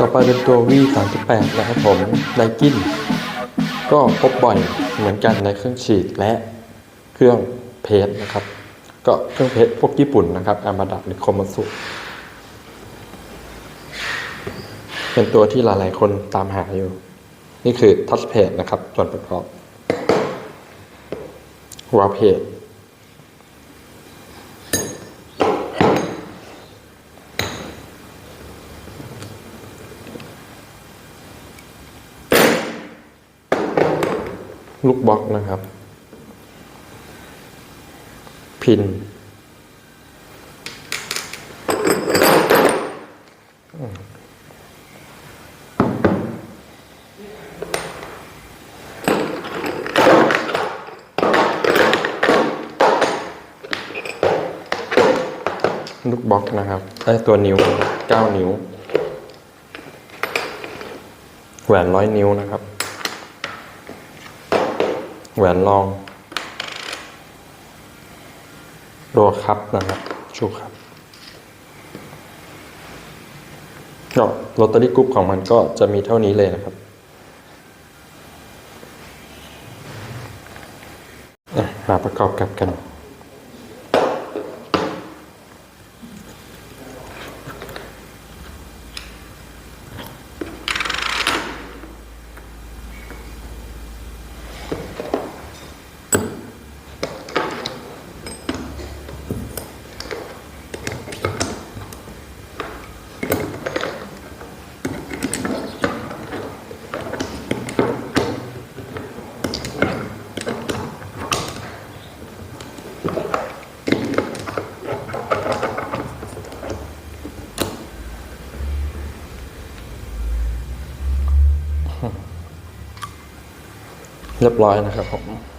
ต่อไปเป็นตัว V38 นะครับผมไดกินก็พบบ่อยเหมือนกันในเครื่องฉีดและเครื่องเพจนะครับ ก็เครื่องเพจพวกญี่ปุ่นนะครับอามาดะหรือคอมัสุเป็นตัวที่หลายๆคนตามหาอยู่ นี่คือทัชเพจนะครับส่วนประกอบวาลเพจ ลูกบล็อกนะครับ พิน ลูกบล็อกนะครับได้ตัวนิ้ว 9 นิ้ว แหวนร้อยนิ้วนะครับ แหวนรองโรคับนะครับชูครับก็ลอตเตอรี่กรุ๊ปของมันก็จะมีเท่านี้เลยนะครับมาประกอบกับกัน เรียบร้อยนะครับผม